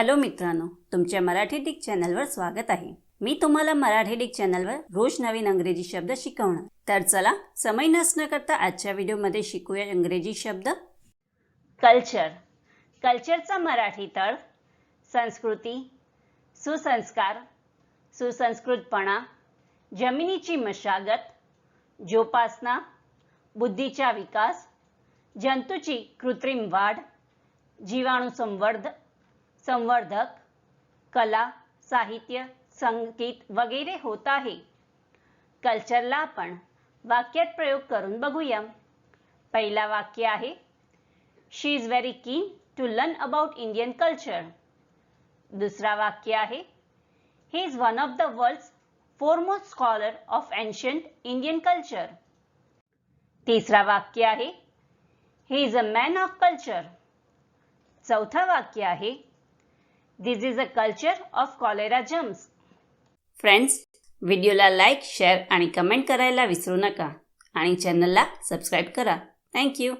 Hello मित्रांनो तुमच्या Marathi Dick चॅनलवर स्वागत आहे. मी तुम्हाला मराठी डिक चॅनलवर रोज नवीन अंग्रेजी शब्द शिकवणार. तर चला समय नसणं करता आजच्या व्हिडिओमध्ये शिकूया इंग्रजी शब्द. कल्चर. कल्चरचा मराठी तळ संस्कृती सुसंस्कार सुसंस्कृतपणा जमिनीची मशागत जोपासना बुद्धीचा विकास जंतूची कृत्रिम वाढ जीवाणू संवर्धन संवर्धक, कला, साहित्य, संगीत वगैरे होत आहे कल्चरला वाक्यात प्रयोग करून बघूया. पहिला वाक्य she is very keen to learn about Indian culture दुसरा वाक्य आहे he is one of the world foremost scholar of ancient Indian culture तीसरा वाक्य आहे he is a man of culture चौथा वाक्य आहे this is a culture of cholera germs friends व्हिडिओला लाईक शेअर आणि कमेंट करायला विसरू नका. आणि चॅनलला सबस्क्राईब करा. थँक्यू